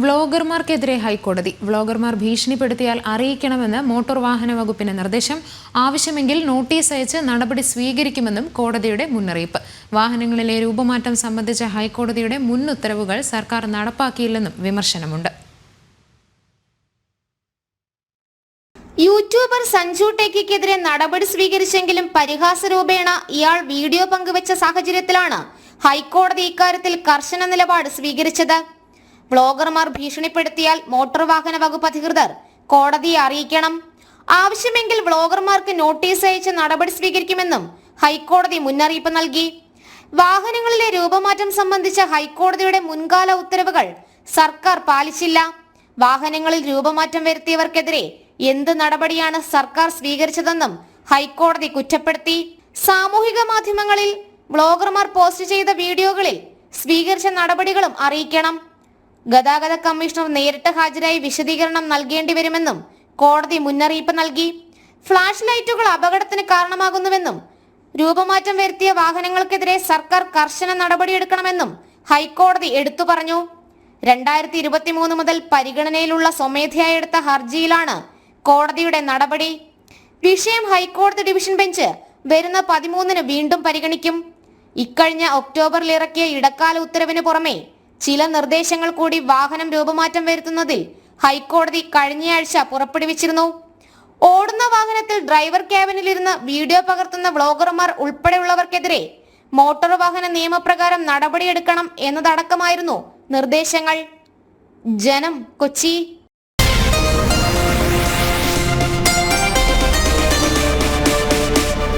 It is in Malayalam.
വ്ളോഗർമാർക്കെതിരെ ഹൈക്കോടതി. വ്ളോഗർമാർ ഭീഷണിപ്പെടുത്തിയാൽ അറിയിക്കണമെന്ന് മോട്ടോർ വാഹന വകുപ്പിന് നിർദ്ദേശം. ആവശ്യമെങ്കിൽ നോട്ടീസ് അയച്ച് നടപടി സ്വീകരിക്കുമെന്നും കോടതിയുടെ മുന്നറിയിപ്പ്. വാഹനങ്ങളിലെ രൂപമാറ്റം സംബന്ധിച്ച ഹൈക്കോടതിയുടെ മുൻ ഉത്തരവുകൾ സർക്കാർ നടപ്പാക്കിയില്ലെന്നും വിമർശനമുണ്ട്. യൂട്യൂബർ സഞ്ജു ടെക്കിക്കെതിരെ നടപടി സ്വീകരിച്ചെങ്കിലും പരിഹാസ രൂപേണ ഇയാൾ വീഡിയോ പങ്കുവച്ച സാഹചര്യത്തിലാണ് ഹൈക്കോടതി ഇക്കാര്യത്തിൽ കർശന നിലപാട് സ്വീകരിച്ചത്. വ്ളോഗർമാർ ഭീഷണിപ്പെടുത്തിയാൽ മോട്ടോർ വാഹന വകുപ്പ് അധികൃതർ കോടതിയെ അറിയിക്കണം. ആവശ്യമെങ്കിൽ വ്ളോഗർമാർക്ക് നോട്ടീസ് അയച്ച് നടപടി സ്വീകരിക്കുമെന്നും ഹൈക്കോടതി മുന്നറിയിപ്പ് നൽകി. വാഹനങ്ങളിലെ രൂപമാറ്റം സംബന്ധിച്ച ഹൈക്കോടതിയുടെ മുൻകാല ഉത്തരവുകൾ സർക്കാർ പാലിച്ചില്ല. വാഹനങ്ങളിൽ രൂപമാറ്റം വരുത്തിയവർക്കെതിരെ എന്ത് നടപടിയാണ് സർക്കാർ സ്വീകരിച്ചതെന്നും ഹൈക്കോടതി കുറ്റപ്പെടുത്തി. സാമൂഹിക മാധ്യമങ്ങളിൽ വ്ളോഗർമാർ പോസ്റ്റ് ചെയ്ത വീഡിയോകളിൽ സ്വീകരിച്ച നടപടികളും അറിയിക്കണം. ഗതാഗത കമ്മീഷണർ നേരിട്ട് ഹാജരായി വിശദീകരണം നൽകേണ്ടി വരുമെന്നും കോടതി മുന്നറിയിപ്പ് നൽകി. ഫ്ലാഷ് ലൈറ്റുകൾ അപകടത്തിന് കാരണമാകുന്നുവെന്നും രൂപമാറ്റം വരുത്തിയ വാഹനങ്ങൾക്കെതിരെ സർക്കാർ കർശന നടപടിയെടുക്കണമെന്നും ഹൈക്കോടതി എടുത്തു പറഞ്ഞു. രണ്ടായിരത്തി ഇരുപത്തി മൂന്ന് മുതൽ പരിഗണനയിലുള്ള സ്വമേധയായി എടുത്ത ഹർജിയിലാണ് കോടതിയുടെ നടപടി. വിഷയം ഹൈക്കോടതി ഡിവിഷൻ ബെഞ്ച് വരുന്ന പതിമൂന്നിന് വീണ്ടും പരിഗണിക്കും. ഇക്കഴിഞ്ഞ ഒക്ടോബറിൽ ഇറക്കിയ ഇടക്കാല ഉത്തരവിന് പുറമെ ചില നിർദ്ദേശങ്ങൾ കൂടി വാഹനം രൂപമാറ്റം വരുത്തുന്നതിൽ ഹൈക്കോടതി കഴിഞ്ഞയാഴ്ച പുറപ്പെടുവിച്ചിരുന്നു. ഓടുന്ന വാഹനത്തിൽ ഡ്രൈവർ ക്യാബിനിലിരുന്ന് വീഡിയോ പകർത്തുന്ന വ്ളോഗർമാർ ഉൾപ്പെടെയുള്ളവർക്കെതിരെ മോട്ടോർ വാഹന നിയമപ്രകാരം നടപടിയെടുക്കണം എന്നതടക്കമായിരുന്നു നിർദ്ദേശങ്ങൾ. ജനം കൊച്ചി.